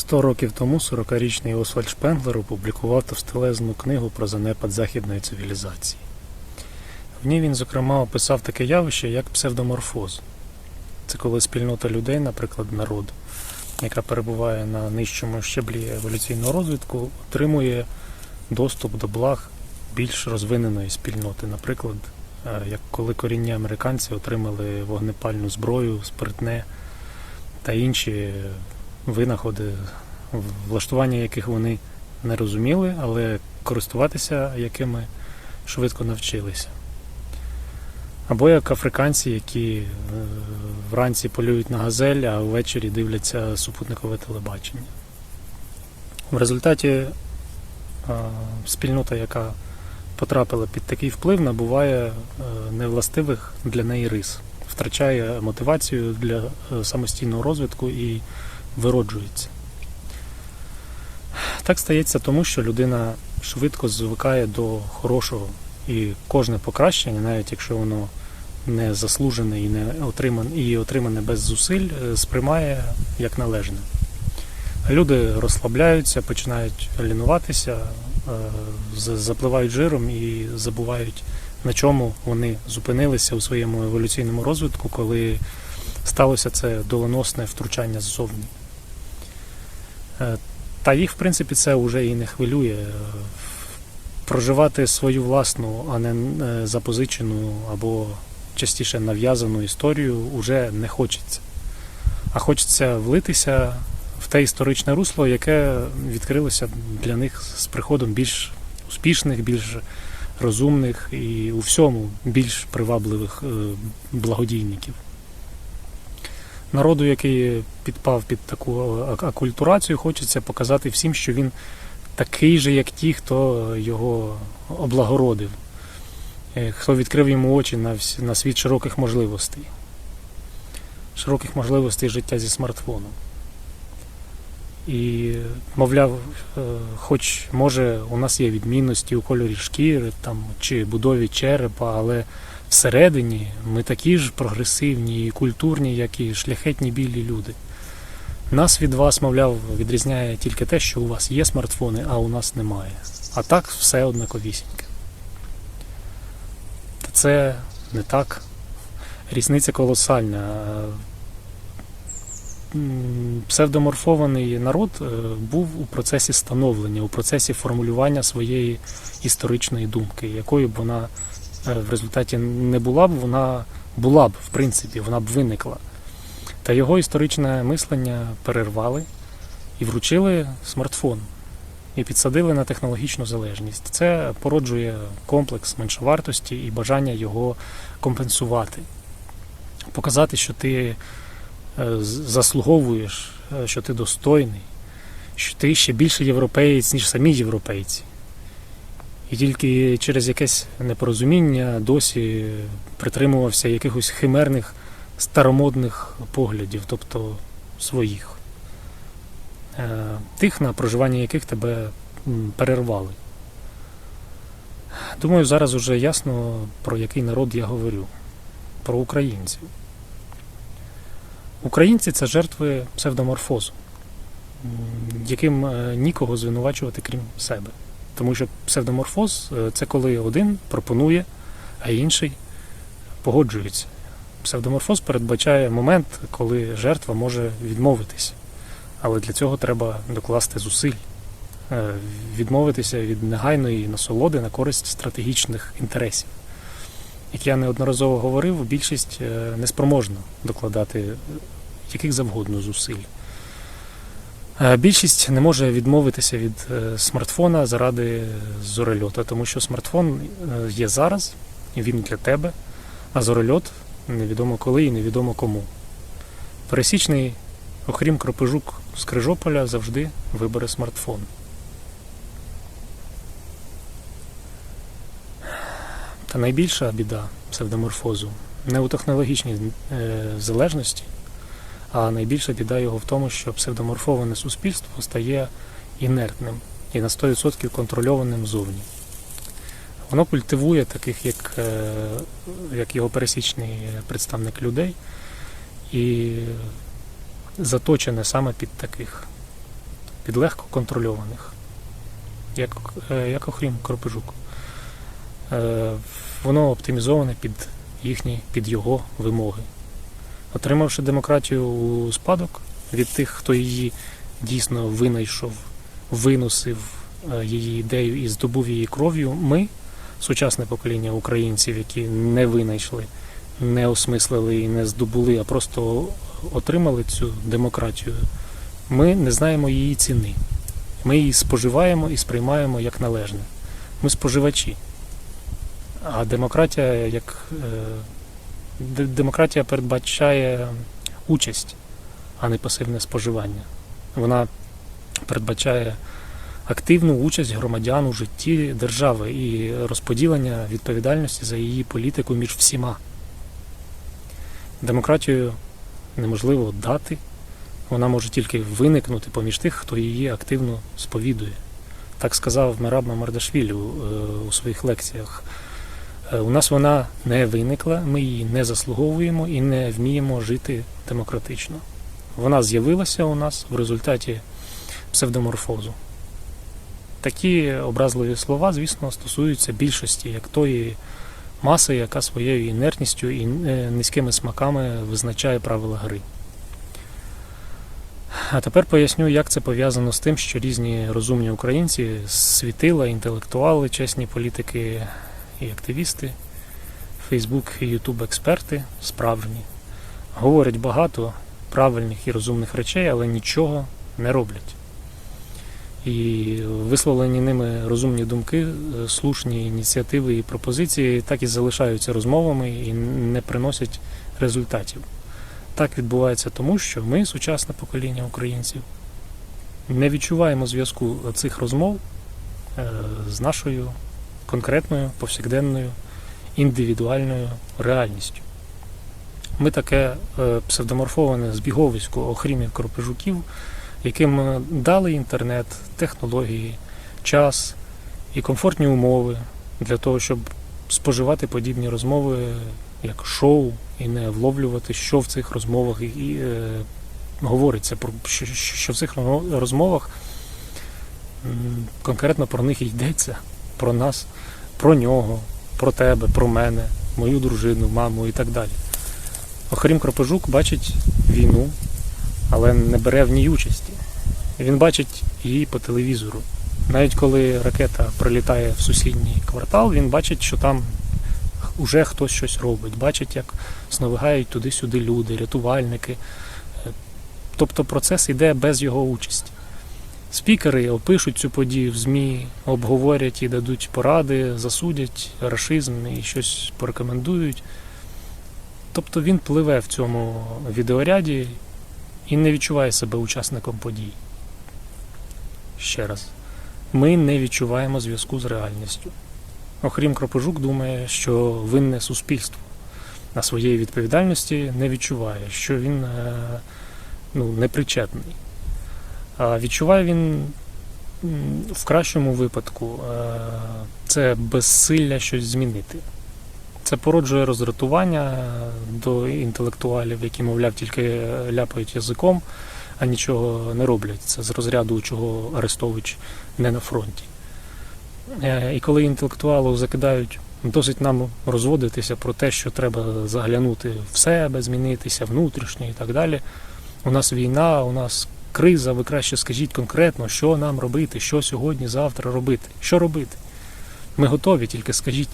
Сто років тому 40-річний Освальд Шпенглер опублікував товстелезну книгу про занепад західної цивілізації. В ній він, зокрема, описав таке явище, як псевдоморфоз. Це коли спільнота людей, наприклад, народ, яка перебуває на нижчому щеблі еволюційного розвитку, отримує доступ до благ більш розвиненої спільноти. Наприклад, е, як коли корінні американці отримали вогнепальну зброю, спиртне та інші винаходи, влаштування яких вони не розуміли, але користуватися якими швидко навчилися. Або як африканці, які е, вранці полюють на газель, а ввечері дивляться супутникове телебачення. В результаті е, спільнота, яка потрапила під такий вплив, набуває е, невластивих для неї рис, втрачає мотивацію для самостійного розвитку і вироджується. Так стається тому, що людина швидко звикає до хорошого і кожне покращення, навіть якщо воно не заслужене і не отримане, і отримане без зусиль, е, сприймає як належне. Люди розслабляються, починають лінуватися, е, запливають жиром і забувають, на чому вони зупинилися у своєму еволюційному розвитку, коли сталося це доленосне втручання ззовні. Е, Та їх, в принципі, це вже і не хвилює. Е, Проживати свою власну, а не е, запозичену або частіше нав'язану історію вже не хочеться. А хочеться влитися в те історичне русло, яке відкрилося для них з приходом більш успішних, більш розумних і у всьому більш привабливих благодійників. Народу, який підпав під таку акультурацію, хочеться показати всім, що він такий же, як ті, хто його облагородив, е, хто відкрив йому очі на, всі- на світ широких можливостей, широких можливостей життя зі смартфоном. І, мовляв, е, хоч може у нас є відмінності у кольорі шкіри там, чи будові черепа, але всередині ми такі ж прогресивні і культурні, як і шляхетні білі люди. Нас від вас, мовляв, відрізняє тільки те, що у вас є смартфони, а у нас немає. А так все однаковісіньке. Та це не так. Різниця колосальна. Псевдоморфований народ е, був у процесі становлення, у процесі формулювання своєї історичної думки, якою б вона в результаті не була б, вона була б, в принципі, вона б виникла. Та його історичне мислення перервали і вручили смартфон і підсадили на технологічну залежність. Це породжує комплекс меншовартості і бажання його компенсувати, показати, що ти е, заслуговуєш, е, що ти достойний, що ти ще більше європеєць, ніж самі європейці. І тільки через якесь непорозуміння досі притримувався якихось химерних старомодних поглядів, тобто своїх, Е, тих, на проживання яких тебе перервали. Думаю, зараз уже ясно, про який народ я говорю. Про українців. Українці це жертви псевдоморфозу, яким е, нікого звинувачувати крім себе. Тому що псевдоморфоз е, це коли один пропонує, а інший погоджується. Псевдоморфоз передбачає момент, коли жертва може відмовитися. Але для цього треба докласти зусиль, е, відмовитися від негайної насолоди на користь стратегічних інтересів. Як я неодноразово говорив, більшість е, неспроможна докладати яких завгодно зусиль. Е, Більшість не може відмовитися від е, смартфона заради зорольота, тому що смартфон е, є зараз, він для тебе, а зорольот невідомо коли і невідомо кому. Пересічний, окрім кропижук з Крижополя, завжди вибере смартфон. Та найбільша біда псевдоморфозу не у технологічній залежності, а найбільша біда його в тому, що псевдоморфоване суспільство стає інертним і на 100% контрольованим зовні. Воно культивує таких, як, е, як його пересічний представник людей, і заточене саме під таких. під легко контрольованих, як, е, як Охрім Кропижук. Е, Воно оптимізоване під їхні, під його вимоги. Отримавши демократію у спадок від тих, хто її дійсно винайшов, виносив е, її ідею і здобув її кров'ю, ми, сучасне покоління українців, які не винайшли, не осмислили і не здобули, а просто отримали цю демократію, ми не знаємо її ціни. Ми її споживаємо і сприймаємо як належне. Ми споживачі. А демократія як е, демократія передбачає участь, а не пасивне споживання. Вона передбачає активну участь громадян у житті держави і розподілення відповідальності за її політику між всіма. Демократію неможливо дати, вона може тільки виникнути поміж тих, хто її активно сповідує. Так сказав Мераб Мамардашвілі у, е, своїх лекціях. Е, У нас вона не виникла, ми її не заслуговуємо і не вміємо жити демократично. Вона з'явилася у нас в результаті псевдоморфозу. Такі образливі слова, звісно, стосуються більшості, як тої маси, яка своєю інертністю і е, низькими смаками визначає правила гри. А тепер поясню, як це пов'язано з тим, що різні розумні українці, світила, інтелектуали, чесні політики і активісти, Фейсбук і Ютуб експерти справжні, говорять багато правильних і розумних речей, але нічого не роблять. І висловлені ними розумні думки, е, слушні ініціативи і пропозиції так і залишаються розмовами і не приносять результатів. Так відбувається тому, що ми, сучасне покоління українців, не відчуваємо зв'язку цих розмов е, з нашою конкретною, повсякденною, індивідуальною реальністю. Ми таке е, псевдоморфоване збіговисько охрімів кропежуків, яким е, дали інтернет, технології, час і комфортні умови для того, щоб споживати подібні розмови як шоу і не вловлювати, що в цих розмовах і, е, говориться, про що, що в цих розмовах конкретно про них йдеться, про нас, про нього, про тебе, про мене, мою дружину, маму і так далі. Охрім Кропожук бачить війну, але не бере в ній участі. Він бачить її по телевізору. Навіть коли ракета прилітає в сусідній квартал, він бачить, що там уже хтось щось робить. Бачить, як сновигають туди-сюди люди, рятувальники. Е, Тобто процес йде без його участі. Спікери опишуть цю подію в ЗМІ, обговорять і дадуть поради, засудять рашизм і щось порекомендують. Тобто він пливе в цьому відеоряді і не відчуває себе учасником подій. Ще раз, ми не відчуваємо зв'язку з реальністю. Окрім Кропожук думає, що винне суспільство на своєї відповідальності не відчуває, що він е, ну, непричетний. Відчуває він в кращому випадку е, це безсилля щось змінити. Це породжує роздратування до інтелектуалів, які, мовляв, тільки ляпають язиком, а нічого не роблять. Це з розряду, чого Арестович не на фронті. Е, І коли інтелектуалів закидають досить нам розводитися про те, що треба заглянути в себе, змінитися внутрішньо і так далі. У нас війна, у нас криза, ви краще скажіть конкретно, що нам робити, що сьогодні, завтра робити. Що робити? Ми готові, тільки скажіть.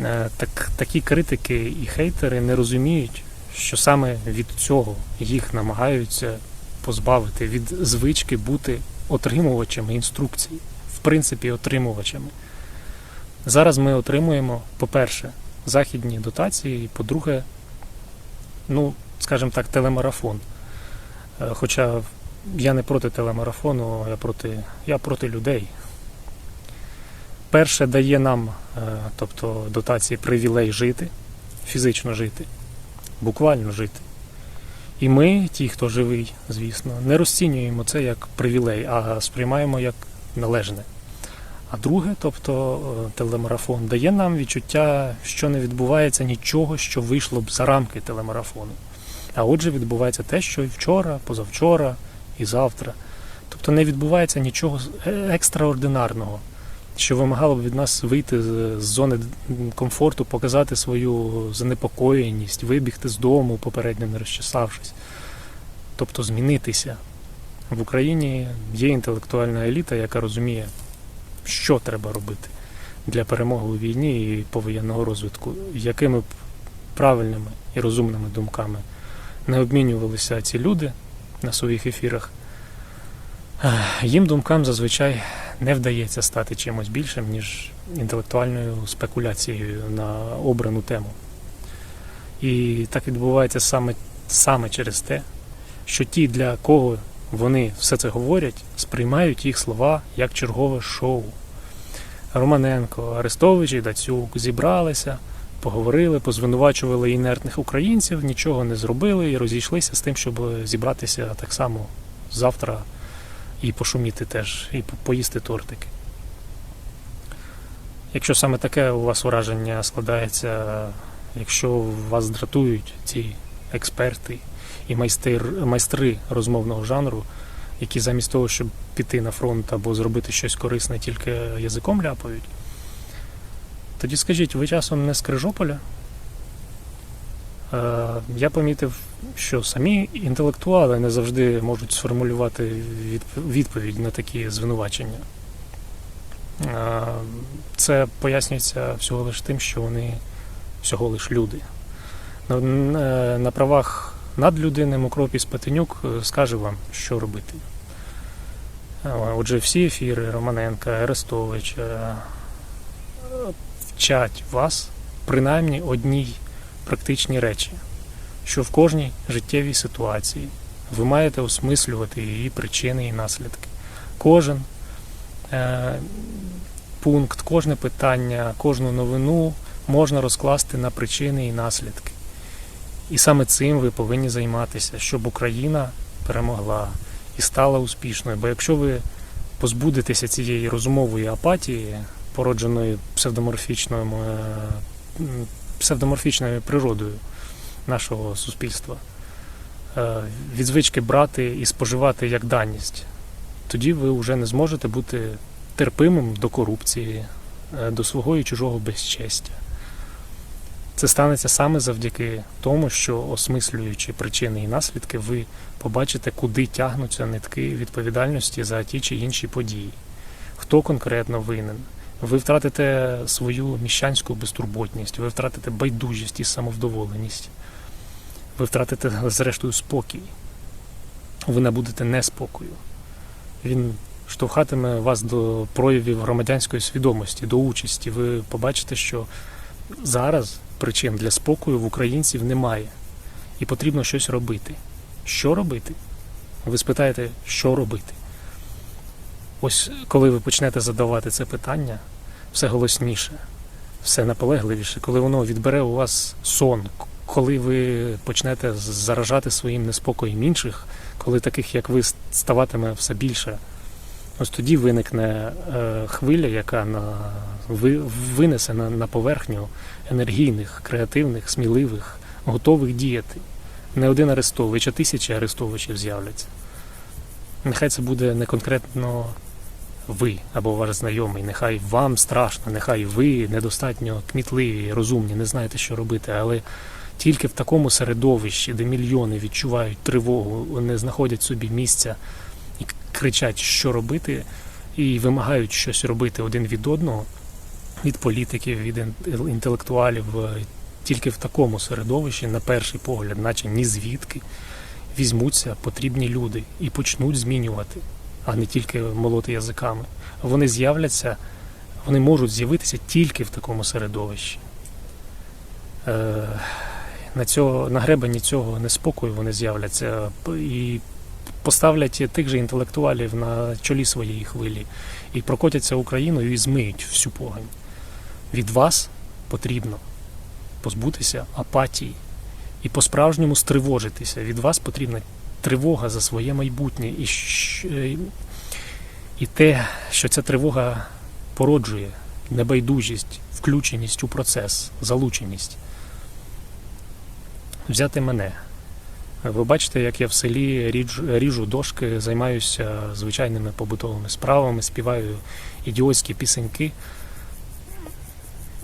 Е, Так, такі критики і хейтери не розуміють, що саме від цього їх намагаються позбавити від звички бути отримувачами інструкцій, в принципі, отримувачами. Зараз ми отримуємо, по-перше, західні дотації, і по-друге, ну, скажімо так, телемарафон. Е, Хоча я не проти телемарафону, я проти, я проти людей. Перше дає нам, е, тобто дотації привілей жити, фізично жити, буквально жити. І ми, ті, хто живий, звісно, не розцінюємо це як привілей, а сприймаємо як належне. А друге, тобто е, телемарафон, дає нам відчуття, що не відбувається нічого, що вийшло б за рамки телемарафону. А отже, відбувається те, що і вчора, позавчора і завтра. Тобто не відбувається нічого е- екстраординарного, що вимагало б від нас вийти з зони комфорту, показати свою занепокоєність, вибігти з дому, попередньо не розчесавшись. Тобто змінитися. В Україні є інтелектуальна еліта, яка розуміє, що треба робити для перемоги у війні і повоєнного розвитку, якими б правильними і розумними думками не обмінювалися ці люди на своїх ефірах. Їм думкам зазвичай не вдається стати чимось більшим, ніж інтелектуальною спекуляцією на обрану тему. І так відбувається саме, саме через те, що ті, для кого вони все це говорять, сприймають їх слова як чергове шоу. Романенко, Арестович і Дацюк зібралися, поговорили, позвинувачували інертних українців, нічого не зробили і розійшлися з тим, щоб зібратися так само завтра і пошуміти теж, і по- поїсти тортики. Якщо саме таке у вас враження складається, якщо вас дратують ці експерти і майстер, майстри розмовного жанру, які замість того, щоб піти на фронт або зробити щось корисне, тільки язиком ляпають, тоді скажіть, ви часом не з Крижополя? Е, Я помітив, що самі інтелектуали не завжди можуть сформулювати відповідь на такі звинувачення. Е, Це пояснюється всього лиш тим, що вони всього лиш люди. На, на- на правах надлюдини Мокропіс Петенюк е, скаже вам, що робити. Е, Отже, всі ефіри Романенка, Арестович е, вчать вас принаймні одній практичній речі, що в кожній життєвій ситуації ви маєте осмислювати її причини і наслідки. Кожен е, пункт, кожне питання, кожну новину можна розкласти на причини і наслідки. І саме цим ви повинні займатися, щоб Україна перемогла і стала успішною. Бо якщо ви позбудетеся цієї розумової апатії, породженої псевдоморфічною, псевдоморфічною природою нашого суспільства, е, від звички брати і споживати як даність, тоді ви вже не зможете бути терпимим до корупції, е, до свого і чужого безчестя. Це станеться саме завдяки тому, що осмислюючи причини і наслідки, ви побачите, куди тягнуться нитки відповідальності за ті чи інші події. Хто конкретно винен? Ви втратите свою міщанську безтурботність, ви втратите байдужість і самовдоволеність, ви втратите, зрештою, спокій. Ви набудете неспокою. Він штовхатиме вас до проявів громадянської свідомості, до участі. Ви побачите, що зараз причин для спокою в українців немає, і потрібно щось робити. Що робити? Ви спитаєте, що робити? Ось коли ви почнете задавати це питання, все голосніше, все наполегливіше, коли воно відбере у вас сон, коли ви почнете заражати своїм неспокоєм інших, коли таких, як ви, ставатиме все більше, ось тоді виникне е, хвиля, яка на, ви, винесе на, на поверхню енергійних, креативних, сміливих, готових діяти. Не один Арестович, а тисячі Арестовичів з'являться. Нехай це буде не конкретно ви або ваш знайомий, нехай вам страшно, нехай ви недостатньо кмітливі, розумні, не знаєте, що робити, але тільки в такому середовищі, де мільйони відчувають тривогу, не знаходять собі місця і кричать, що робити, і вимагають щось робити один від одного, від політиків, від інтелектуалів, е, тільки в такому середовищі, на перший погляд, наче ні звідки, візьмуться потрібні люди і почнуть змінювати, а не тільки молоти язиками. Вони з'являться, вони можуть з'явитися тільки в такому середовищі. Е, на, цього, на гребені цього неспокою вони з'являться і поставлять тих же інтелектуалів на чолі своєї хвилі і прокотяться Україною і змиють всю погань. Від вас потрібно позбутися апатії і по-справжньому стривожитися. Від вас потрібна тривога за своє майбутнє і, і те, що ця тривога породжує небайдужість, включеність у процес, залученість. Взяти мене. Ви бачите, як я в селі ріжу, ріжу дошки, займаюся звичайними побутовими справами, співаю ідіотські пісеньки.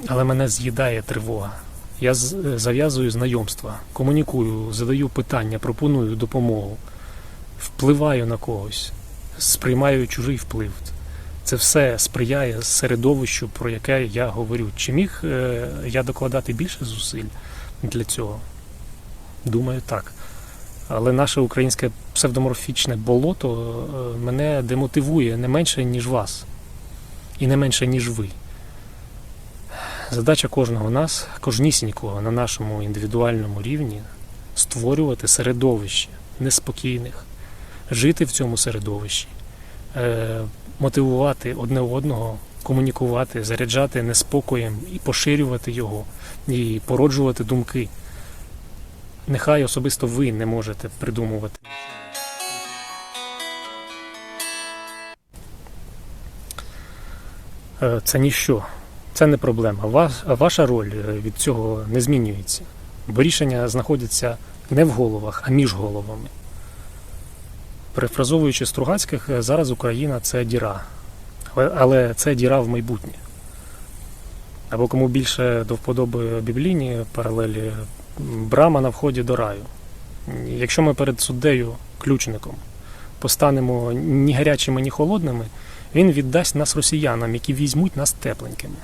Але мене з'їдає тривога. Я зав'язую знайомства, комунікую, задаю питання, пропоную допомогу, впливаю на когось, сприймаю чужий вплив. Це все сприяє середовищу, про яке я говорю. Чи міг е, я докладати більше зусиль для цього? Думаю, так. Але наше українське псевдоморфічне болото е, мене демотивує не менше, ніж вас, і не менше, ніж ви. Задача кожного нас, кожнісінького на нашому індивідуальному рівні створювати середовище неспокійних, жити в цьому середовищі, е, мотивувати одне одного, комунікувати, заряджати неспокоєм і поширювати його, і породжувати думки. Нехай особисто ви не можете придумувати. Е, Це ніщо, це не проблема. Ваша роль е, від цього не змінюється, бо рішення знаходяться не в головах, а між головами. Перефразовуючи Стругацьких, е, зараз Україна це діра, але- але це діра в майбутнє. Або кому більше до вподоби біблійні паралелі, брама на вході до раю. Якщо ми перед суддею, ключником, постанемо ні гарячими, ні холодними, він віддасть нас росіянам, які візьмуть нас тепленькими.